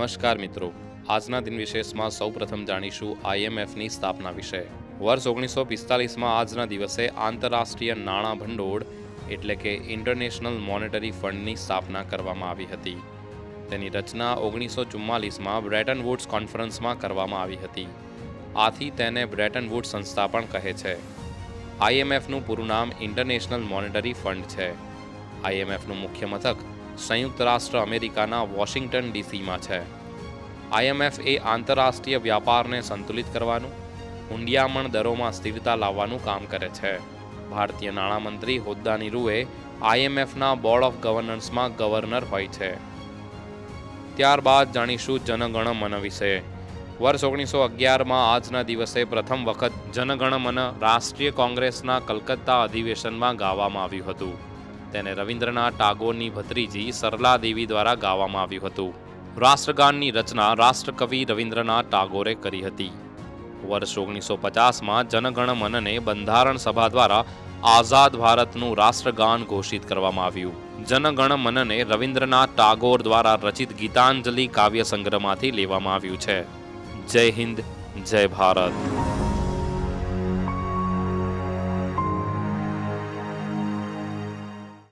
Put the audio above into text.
નમસ્કાર મિત્રો. આજના દિન વિશેષમાં સૌપ્રથમ જાણીશું આઈએમએફની સ્થાપના વિશે. વર્ષ ઓગણીસો પિસ્તાલીસમાં આજના દિવસે આંતરરાષ્ટ્રીય નાણાં ભંડોળ એટલે કે ઇન્ટરનેશનલ મોનેટરી ફંડની સ્થાપના કરવામાં આવી હતી. તેની રચના ઓગણીસો ચુમ્માલીસમાં બ્રેટન વુડ્સ કોન્ફરન્સમાં કરવામાં આવી હતી. આથી તેને બ્રેટન વુડ સંસ્થા પણ કહે છે. આઈએમએફનું પૂરું નામ ઇન્ટરનેશનલ મોનેટરી ફંડ છે. આઈએમએફનું મુખ્ય મથક સંયુક્ત રાષ્ટ્ર અમેરિકાના વોશિંગ્ટન ડીસીમાં છે. આઈએમએફ એ આંતરરાષ્ટ્રીય વ્યાપારને સંતુલિત કરવાનું, ઊંડિયામણ દરોમાં સ્થિરતા લાવવાનું કામ કરે છે. ભારતીય નાણામંત્રી હોદ્દાની રૂએ આઈએમએફના બોર્ડ ઓફ ગવર્નન્સમાં ગવર્નર હોય છે. ત્યારબાદ જાણીશું જનગણ મન વિશે. વર્ષ ઓગણીસો અગિયારમાં આજના દિવસે પ્રથમ વખત જનગણ મન રાષ્ટ્રીય કોંગ્રેસના કલકત્તા અધિવેશનમાં ગાવામાં આવ્યું હતું. તેને રવિન્દ્રનાથ ટાગોરની ભત્રીજી સરલા દેવી દ્વારા ગાવામાં આવ્યું હતું. રાષ્ટ્રગાનની રચના રાષ્ટ્રકવિ રવિન્દ્રનાથ ટાગોરે કરી હતી. વર્ષ ઓગણીસો પચાસમાં જનગણમનને બંધારણ સભા દ્વારા આઝાદ ભારતનું રાષ્ટ્રગાન ઘોષિત કરવામાં આવ્યું. જનગણમનને રવિન્દ્રનાથ ટાગોર દ્વારા રચિત ગીતાંજલિ કાવ્ય સંગ્રહમાંથી લેવામાં આવ્યું છે. જય હિન્દ, જય ભારત.